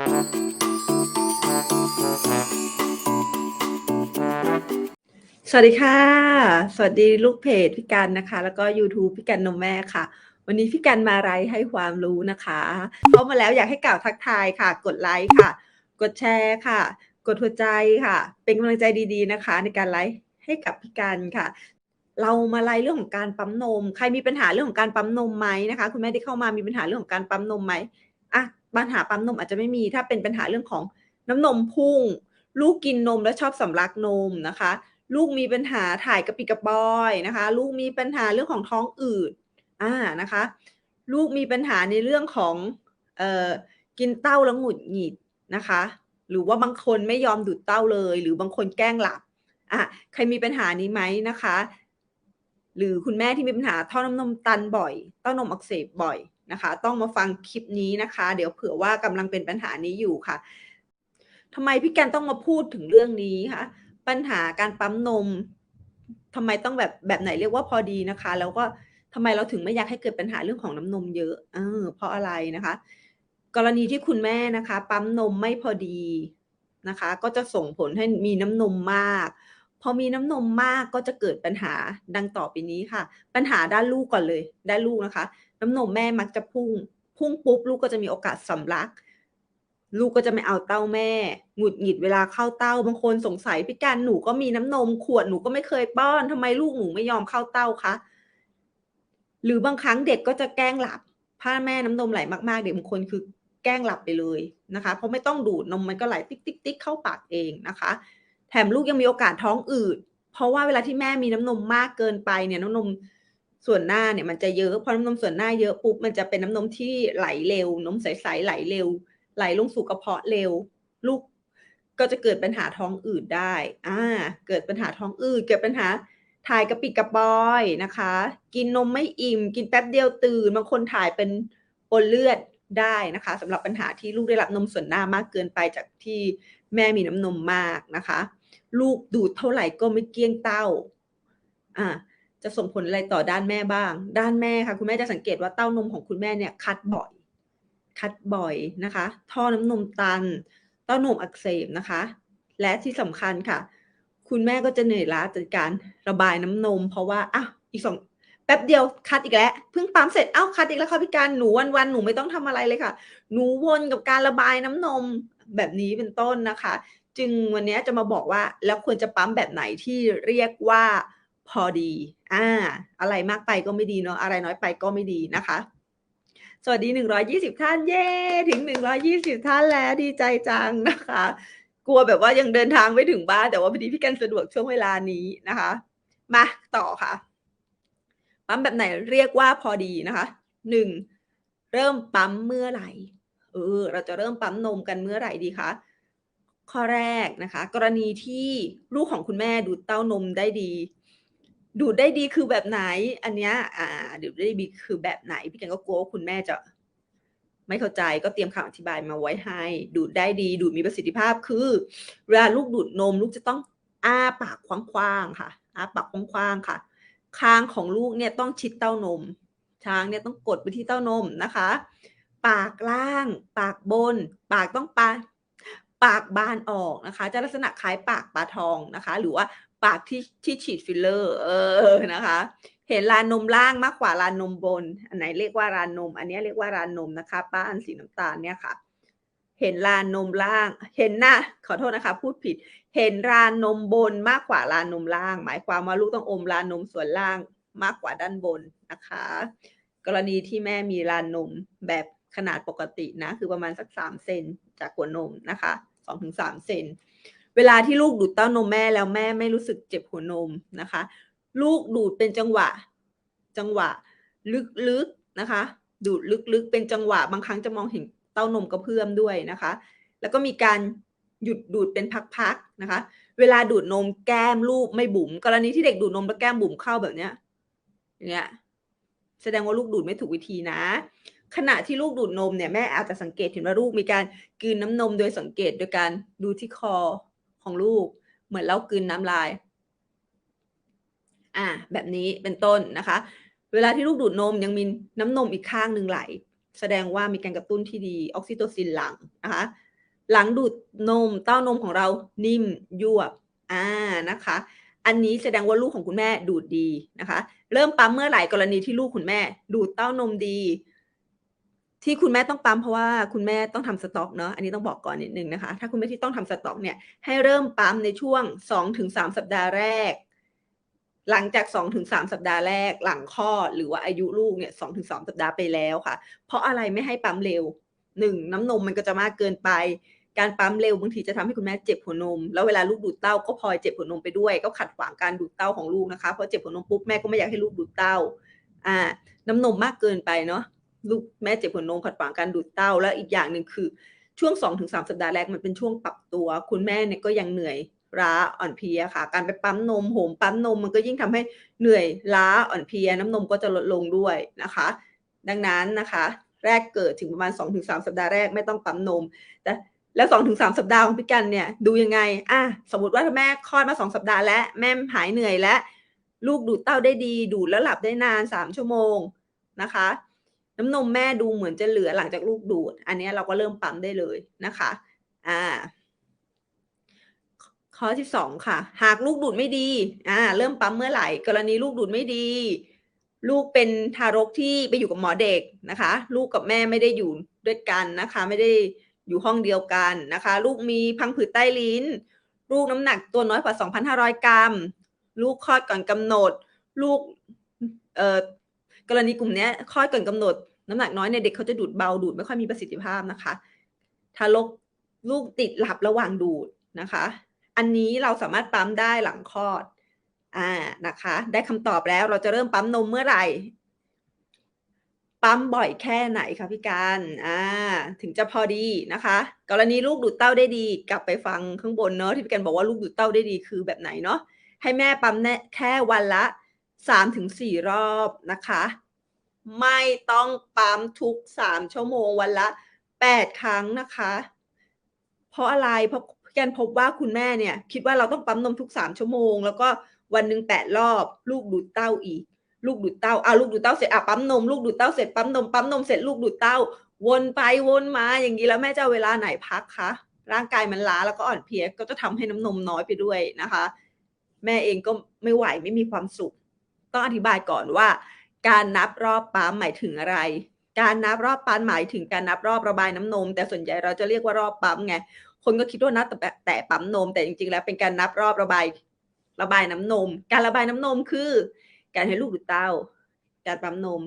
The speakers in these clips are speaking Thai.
สวัสดีค่ะ สวัสดีลูกเพจพี่กันนะคะ แล้วก็ YouTube พี่กันนมแม่ค่ะ วันนี้พี่กันมาไลฟ์ให้ความรู้นะคะเข้ามาแล้วอยากให้กล่าวทักทายค่ะ กดไลค์ค่ะ กดแชร์ค่ะ กดหัวใจค่ะ เป็นกำลังใจดีๆนะคะ ในการไลฟ์ให้กับพี่กันค่ะ เรามาไล่เรื่องของการปั๊มนม ใครมีปัญหาเรื่องของการปั๊มนมไหมนะคะ คุณแม่ที่เข้ามามีปัญหาเรื่องของการปั๊มนมไหมอะ ปัญหาปั๊มนมอาจจะไม่มี ถ้าเป็นปัญหาเรื่องของน้ำนมพุ่ง ลูกกินนมแล้วชอบสำลักนมนะคะ ลูกมีปัญหาถ่ายกระปิกระปอยนะคะ ลูกมีปัญหาเรื่องของท้องอืดอ่านะคะ ลูกมีปัญหาในเรื่องของเอ่อกินเต้าแล้วหงุดหงิดนะคะ หรือว่าบางคนไม่ยอมดูดเต้าเลย หรือบางคนแกล้งหลับอะใครมีปัญหานี้ไหมนะคะ หรือคุณแม่ที่มีปัญหาท่อน้ำนมตันบ่อย เต้านมอักเสบบ่อย นะคะ ต้องมาฟังคลิปนี้นะคะ เดี๋ยวเผื่อว่ากำลังเป็นปัญหานี้อยู่ค่ะทำไมพี่แกนต้องมาพูดถึงเรื่องนี้คะปัญหาการปั๊มนมทำไมต้องแบบแบบไหนเรียกว่าพอดีนะคะ แล้วก็ทำไมเราถึงไม่อยากให้เกิดปัญหาเรื่องของน้ำนมเยอะเออเพราะอะไรนะคะ กรณีที่คุณแม่นะคะ ปั๊มนมไม่พอดีนะคะ ก็จะส่งผลให้มีน้ำนมมากพอมีน้ำนมมากก็จะเกิดปัญหาดังต่อไปนี้ค่ะ ปัญหาด้านลูกก่อนเลย ด้านลูกนะคะ น้ำนมแม่มักจะพุ่ง พุ่งปุ๊บลูกก็จะมีโอกาสสำลัก ลูกก็จะไม่เอาเต้าแม่หงุดหงิดเวลาเข้าเต้าบางคนสงสัยพี่การหนูก็มีน้ำนมขวดหนูก็ไม่เคยป้อนทำไมลูกหนูไม่ยอมเข้าเต้าคะหรือบางครั้งเด็กก็จะแกล้งหลับถ้าแม่น้ำนมไหลมากๆ เด็กบางคนคือแกล้งหลับไปเลยนะคะ เพราะไม่ต้องดูดนมมันก็ไหลติ๊กติ๊กติ๊กเข้าปากเองนะคะ แถมลูกยังมีโอกาสท้องอืดเพราะว่าเวลาที่แม่มีน้ำนมมากเกินไปเนี่ยน้ำนม ส่วนหน้าเนี่ยมันจะเยอะพอน้ำนมส่วนหน้าเยอะปุ๊บมันจะเป็นน้ำนมที่ไหลเร็วนมใสๆไหลเร็ว ไหลลงสู่กระเพาะเร็ว ลูกก็จะเกิดปัญหาท้องอืดได้อ่าเกิดปัญหาท้องอืดเกิดปัญหาถ่ายกระปิดกระปอยนะคะ กินนมไม่อิ่ม กินแป๊บเดียวตื่นบางคนถ่ายเป็นปนเลือดได้นะคะสำหรับปัญหาที่ลูกได้รับนมส่วนหน้ามากเกินไปจากที่แม่มีน้ำนมมากนะคะ ลูกดูดเท่าไหร่ก็ไม่เกี้ยงเต้าอ่า จะส่งผลอะไรต่อด้านแม่บ้าง ด้านแม่ค่ะ คุณแม่จะสังเกตว่าเต้านมของคุณแม่เนี่ยคัดบ่อย คัดบ่อยนะคะ ท่อน้ำนมตัน เต้านมอักเสบนะคะ และที่สำคัญค่ะ คุณแม่ก็จะเหนื่อยล้าจากการระบายน้ำนม เพราะว่าอ้าวอีกสองแป๊บเดียวคัดอีกแล้วเพิ่งปั๊มเสร็จเอ้าคัดอีกแล้วค่ะพี่การหนูวันวันๆหนูไม่ต้องทำอะไรเลยค่ะ หนูวนกับการระบายน้ำนมแบบนี้เป็นต้นนะคะ จึงวันนี้จะมาบอกว่าแล้วควรจะปั๊มแบบไหนที่เรียกว่า พอดี อ่า อะไรมากไปก็ไม่ดีเนาะ อะไรน้อยไปก็ไม่ดีนะคะ สวัสดี 120 ท่าน เย้ ถึง 120 ท่านแล้วดีใจจังนะคะ กลัวแบบว่ายังเดินทางไม่ถึงบ้าน แต่ว่าพอดีพี่กันสะดวกช่วงเวลานี้นะคะ มาต่อค่ะ ปั๊มแบบไหนเรียกว่าพอดีนะคะหนึ่งเริ่มปั๊มเมื่อไหร่ เออ เราจะเริ่มปั๊มนมกันเมื่อไหร่ดีคะ ข้อแรกนะคะ กรณีที่ลูกของคุณแม่ดูดเต้านมได้ดี ดูดได้ดีคือแบบไหน อันเนี้ยอ่า ดูดได้ดีคือแบบไหน พี่กันก็กลัวว่าคุณแม่จะ ไม่เข้าใจก็เตรียมคำอธิบายมาไว้ให้ ดูดได้ดี ดูดมีประสิทธิภาพคือเวลาลูกดูดนม ลูกจะต้องอ้าปากกว้างๆค่ะอ้าปากกว้างๆค่ะ คางของลูกเนี่ยต้องชิดเต้านม ช้างเนี่ยต้องกดไปที่เต้านมนะคะ ปากล่าง ปากบน ปากต้องปาปากบานออกนะคะ จะลักษณะคล้ายปากปลาทองนะคะ หรือว่า ปากที่ที่ฉีดฟิลเลอร์ เออนะคะ เห็นรานนมล่างมากกว่ารานนมบน อันไหนเรียกว่ารานนม อันนี้เรียกว่ารานนมนะคะ ป้าอันสีน้ำตาลเนี่ยค่ะ เห็นรานนมล่าง เห็นหน้าขอโทษนะคะ พูดผิด เห็นรานนมบนมากกว่ารานนมล่าง หมายความว่าลูกต้องอมรานนมส่วนล่างมากกว่าด้านบนนะคะ กรณีที่แม่มีรานนมแบบขนาดปกตินะ คือประมาณสักสามเซนจากหัวนมนะคะสองถึงสามเซน วลาที่ลูกดูดเต้านมแม่แล้วแม่ไม่รู้สึกเจ็บหัวนมนะคะ ลูกดูดเป็นจังหวะ จังหวะลึกๆนะคะ ดูดลึกๆ เป็นจังหวะบางครั้งจะมองเห็นเต้านมกระเพื่อมด้วยนะคะ แล้วก็มีการหยุดดูดเป็นพักๆนะคะ เวลาดูดนมแก้มลูกไม่บุ๋มกรณีที่เด็กดูดนมแล้วแก้มบุ๋มเข้าแบบเนี้ยอย่างเงี้ยแสดงว่าลูกดูดไม่ถูกวิธีนะ ขณะที่ลูกดูดนมเนี่ยแม่อาจจะสังเกตเห็นว่าลูกมีการกืนน้ำนมโดยสังเกตโดยการดูที่คอ ของลูก เหมือนเรากืนน้ำลาย อ่า แบบนี้เป็นต้นนะคะ เวลาที่ลูกดูดนมยังมีน้ำนมอีกข้างหนึ่งไหล แสดงว่ามีการกระตุ้นที่ดีออกซิโตซินหลังนะคะ หลังดูดนมเต้านมของเรานิ่มยวบอ่านะคะ อันนี้แสดงว่าลูกของคุณแม่ดูดดีนะคะ เริ่มปั๊มเมื่อไหร่กรณีที่ลูกคุณแม่ ดูดเต้านมดี ที่คุณแม่ต้องปั๊มเพราะว่าคุณแม่ต้องทำสต็อกเนาะอันนี้ต้องบอกก่อนนิดนึงนะคะ ถ้าคุณแม่ที่ต้องทำสต็อกเนี่ยให้เริ่มปั๊มในช่วงสองถึงสามสัปดาห์แรก หลังจากสองถึงสามสัปดาห์แรก หลังคลอดหรือว่าอายุลูกเนี่ยสองถึงสสัปดาห์ไปแล้วค่ะ เพราะอะไรไม่ให้ปั๊มเร็วหนึ่งน้ำนมมันก็จะมากเกินไป การปั๊มเร็วบางทีจะทำให้คุณแม่เจ็บหัวนม แล้วเวลาลูกดูดเต้าก็พลอยเจ็บหัวนมไปด้วย ก็ขัดขวางการดูดเต้าของลูกนะคะเพราะเจ็บหัวนมปุ๊บแม่ก็ไม่อยากให้ลูกดูดเต้าอ่าน้ำนมมากเกินไปเนาะ ลูกแม่เจ็บหัวนมขัดขวางการดูดเต้า แล้วอีกอย่างหนึ่งคือช่วงสองถึงสามสัปดาห์แรกมันเป็นช่วงปรับตัว คุณแม่เนี่ยก็ยังเหนื่อยล้าอ่อนเพลียค่ะ การไปปั๊มนมโหมปั๊มนมมันก็ยิ่งทำให้เหนื่อยล้าอ่อนเพลียน้ำนมก็จะลดลงด้วยนะคะ ดังนั้นนะคะ แรกเกิดถึงประมาณ 2-3 สัปดาห์แรกไม่ต้องปั๊มนม แต่แล้ว2-3สัปดาห์ของพี่กันเนี่ยดูยังไง อะสมมติว่าถ้าแม่คลอดมา2สัปดาห์แล้วแม่หายเหนื่อยแล้ว ลูกดูดเต้าได้ดี ดูดแล้วหลับได้นาน3ชั่วโมงนะคะ น้ำนมแม่ดูเหมือนจะเหลือหลังจากลูกดูด อันนี้เราก็เริ่มปั๊มได้เลยนะคะ อ่า ข้อที่สองค่ะ หากลูกดูดไม่ดี อ่า เริ่มปั๊มเมื่อไหร่ กรณีลูกดูดไม่ดี ลูกเป็นทารกที่ไปอยู่กับหมอเด็กนะคะ ลูกกับแม่ไม่ได้อยู่ด้วยกันนะคะ ไม่ได้อยู่ห้องเดียวกันนะคะ ลูกมีพังผืดใต้ลิ้น ลูกน้ำหนักตัวน้อยกว่า 2,500 กรัม ลูกคลอดก่อนกำหนด ลูก เอ่อกรณีกลุ่มนี้คลอดก่อนกำหนด น้ำหนักน้อยเนี่ยเด็กเขาจะดูดเบาดูดไม่ค่อยมีประสิทธิภาพนะคะทารกลูกติดหลับระหว่างดูดนะคะ อันนี้เราสามารถปั๊มได้หลังคลอดอ่านะคะ ได้คำตอบแล้วเราจะเริ่มปั๊มนมเมื่อไหร่ ปั๊มบ่อยแค่ไหนคะพี่การอ่าถึงจะพอดีนะคะ กรณีลูกดูดเต้าได้ดี กลับไปฟังข้างบนเนาะที่พี่การบอกว่าลูกดูดเต้าได้ดีคือแบบไหนเนาะให้แม่ปั๊มแค่วันละสามถึงสี่รอบนะคะ ไม่ต้องปั๊มทุกสามชั่วโมงวันละแปดครั้งนะคะ เพราะอะไรเพราะพี่การพบว่าคุณแม่เนี่ย คิดว่าเราต้องปั๊มนมทุกสามชั่วโมง แล้วก็วันหนึ่งแปดรอบ ลูกดูดเต้าอีก ลูกดูดเต้าอะลูกดูดเต้าเสร็จอะปั๊มนมลูกดูดเต้าเสร็จปั๊มนมปั๊มนมเสร็จลูกดูดเต้า วนไปวนมาอย่างนี้แล้วแม่จะเอาเวลาไหนพักคะร่างกายมันล้าแล้วก็อ่อนเพลียก็จะทำให้น้ำนมน้อยไปด้วยนะคะ แม่เองก็ไม่ไหวไม่มีความสุข ต้องอธิบายก่อนว่า การนับรอบปั๊มหมายถึงอะไร การนับรอบปั๊มหมายถึงการนับรอบระบายน้ำนม แต่ส่วนใหญ่เราจะเรียกว่ารอบปั๊มไงคนก็คิดว่านับแต่แต่ปั๊มนม แต่จริงๆ แล้วเป็นการนับรอบระบายระบายน้ำนม การระบายน้ำนมคือ การให้ลูกดูดเต้า การปั๊มนม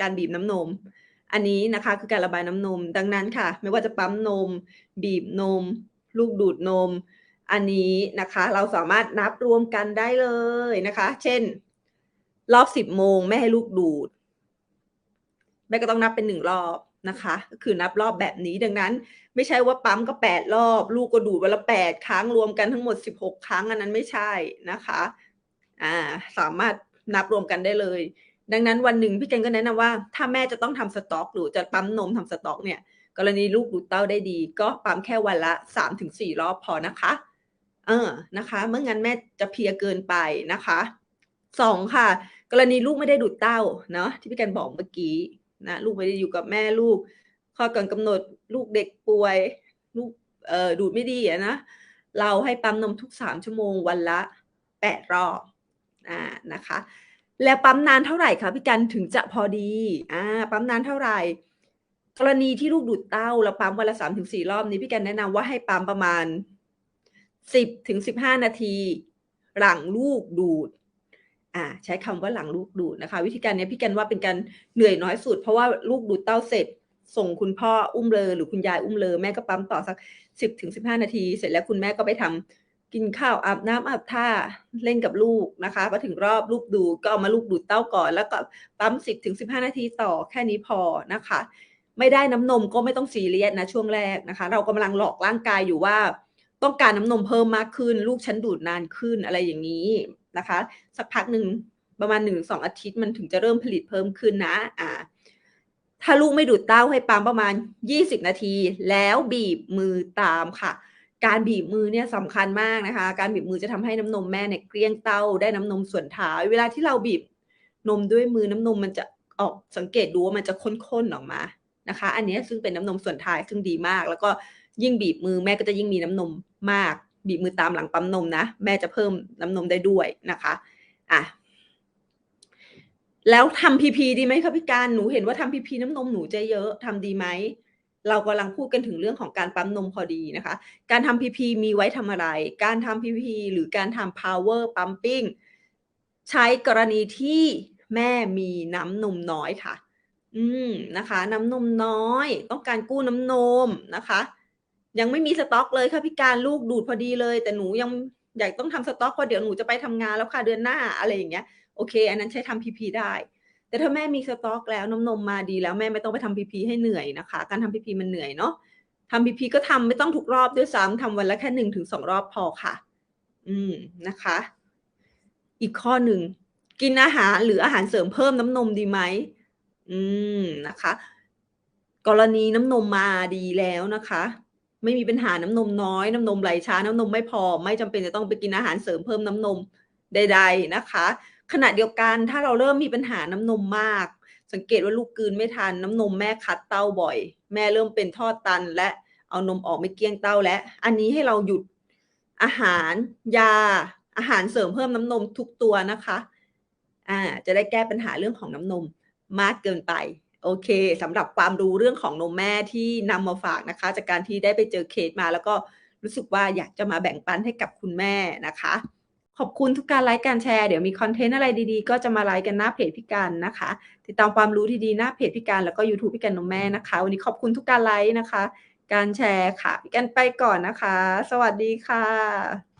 การบีบน้ำนม อันนี้นะคะคือการระบายน้ำนม ดังนั้นค่ะ ไม่ว่าจะปั๊มนม บีบนม ลูกดูดนม อันนี้นะคะ เราสามารถนับรวมกันได้เลยนะคะ เช่น รอบสิบโมงแม่ให้ลูกดูด แม่ก็ต้องนับเป็นหนึ่งรอบนะคะ ก็คือนับรอบแบบนี้ดังนั้น ไม่ใช่ว่าปั๊มก็แปดรอบ ลูกก็ดูดวันละแปดครั้งรวมกันทั้งหมดสิบหกครั้งอันนั้นไม่ใช่นะคะอ่าสามารถนับรวมกันได้เลย ดังนั้นวันหนึ่งพี่เจนก็แนะนำว่า ถ้าแม่จะต้องทำสต็อก หรือจะปั๊มนมทำสต็อกเนี่ย กรณีลูกดูดเต้าได้ดี ก็ปั๊มแค่วันละสามถึงสี่รอบพอนะคะ เออนะคะ เมื่องั้นแม่จะเพียเกินไปนะคะ สองค่ะ กรณีลูกไม่ได้ดูดเต้าเนาะที่พี่กันบอกเมื่อกี้นะลูกไม่ได้อยู่กับแม่ลูกข้อก่อนกำหนดลูกเด็กป่วย ลูกเอ่อดูดไม่ดีอะนะเราให้ปั๊มนมทุกสามชั่วโมงวันละแปดรอบอ่านะคะ แล้วปั๊มนานเท่าไหร่คะพี่กันถึงจะพอดีอ่าปั๊มนานเท่าไหร่ กรณีที่ลูกดูดเต้าแล้วปั๊มวันละสามถึงสี่รอบนี้พี่กันแนะนำว่าให้ปั๊มประมาณสิบถึงสิบห้านาที หลังลูกดูด อ่าใช้คำว่าหลังลูกดูดนะคะ วิธีการนี้พี่กันว่าเป็นการเหนื่อยน้อยสุด เพราะว่าลูกดูดเต้าเสร็จ ส่งคุณพ่ออุ้มเลยหรือคุณยายอุ้มเลยแม่ก็ปั๊มต่อสักสิบถึงสิบห้านาที เสร็จแล้วคุณแม่ก็ไปทำกินข้าวอาบน้ำอาบท่าเล่นกับลูกนะคะพอถึงรอบลูกดูก็เอามาลูกดูดเต้าก่อน แล้วก็ปั๊มสิบถึงสิบห้านาทีต่อแค่นี้พอนะคะ ไม่ได้น้ำนมก็ไม่ต้องซีเรียสนะช่วงแรกนะคะ เรากำลังหลอกร่างกายอยู่ว่า ต้องการน้ำนมเพิ่มมากขึ้น ลูกฉันดูดนานขึ้นอะไรอย่างนี้ นะคะ สักพักหนึ่งประมาณหนึ่งสองอาทิตย์มันถึงจะเริ่มผลิตเพิ่มขึ้นนะอ่าถ้าลูกไม่ดูดเต้าให้ปั๊มประมาณยี่สิบนาที แล้วบีบมือตามค่ะ การบีบมือเนี่ยสำคัญมากนะคะ การบีบมือจะทำให้น้ำนมแม่เนี่ยเกลี้ยงเต้าได้น้ำนมส่วนท้ายเวลาที่เราบีบนมด้วยมือน้ำนมมันจะออกสังเกตดูว่ามันจะข้นๆออกมานะคะ อันนี้ซึ่งเป็นน้ำนมส่วนท้ายซึ่งดีมาก แล้วก็ยิ่งบีบมือแม่ก็จะยิ่งมีน้ำนมมาก บีบมือตามหลังปั๊มนมนะ แม่จะเพิ่มน้ำนมได้ด้วยนะคะอะแล้วทำพีพีดีไหมคะพี่การหนูเห็นว่าทำพีพีน้ำนมหนูจะเยอะทำดีไหมเรากำลังพูดกันถึงเรื่องของการปั๊มนมพอดีนะคะ การทำพีพีมีไว้ทำอะไร การทำพีพีหรือการทำ power pumping ใช้กรณีที่แม่มีน้ำนมน้อยค่ะ อืมนะคะ น้ำนมน้อย ต้องการกู้น้ำนมนะคะ ยังไม่มีสต็อกเลยค่ะพี่การลูกดูดพอดีเลย แต่หนูยังอยากต้องทำสต็อกเพราะเดี๋ยวหนูจะไปทำงานแล้วค่ะเดือนหน้าอะไรอย่างเงี้ยโอเค อันนั้นใช้ทำพีพีได้ แต่ถ้าแม่มีสต็อกแล้วน้ำนมมาดีแล้วแม่ไม่ต้องไปทำพีพีให้เหนื่อยนะคะ การทำพีพีมันเหนื่อยเนาะทำพีพีก็ทำไม่ต้องทุกรอบด้วยซ้ำทำวันละแค่หนึ่งถึงสองรอบพอค่ะ อืมนะคะ อีกข้อหนึ่งกินอาหารหรืออาหารเสริมเพิ่มน้ำนมดีไหมอืมนะคะ กรณีน้ำนมมาดีแล้วนะคะ ไม่มีปัญหาน้ำนมน้อย น้ำนมไหลช้า น้ำนมไม่พอ ไม่จำเป็นจะต้องไปกินอาหารเสริมเพิ่มน้ำนมใด ๆนะคะ ขณะเดียวกันถ้าเราเริ่มมีปัญหาน้ำนมมาก สังเกตว่าลูกกืนไม่ทันน้ำนมแม่คัดเต้าบ่อย แม่เริ่มเป็นท่อตันและเอานมออกไม่เกลี้ยงเต้าและ อันนี้ให้เราหยุดอาหารยา อาหารเสริมเพิ่มน้ำนมทุกตัวนะคะอ่าจะได้แก้ปัญหาเรื่องของน้ำนมมากเกินไป โอเคสำหรับความรู้เรื่องของนมแม่ที่นำมาฝากนะคะ จากการที่ได้ไปเจอเคสมา แล้วก็รู้สึกว่าอยากจะมาแบ่งปันให้กับคุณแม่นะคะ ขอบคุณทุกการไลค์การแชร์เดี๋ยวมีคอนเทนต์อะไรดีๆ ก็จะมาไลค์กันหน้าเพจพิการนะคะ ติดตามความรู้ที่ดีหน้าเพจพิการแล้วก็ YouTube พิการนมแม่นะคะ วันนี้ขอบคุณทุกการไลค์นะคะ การแชร์ค่ะพิการไปก่อนนะคะ สวัสดีค่ะ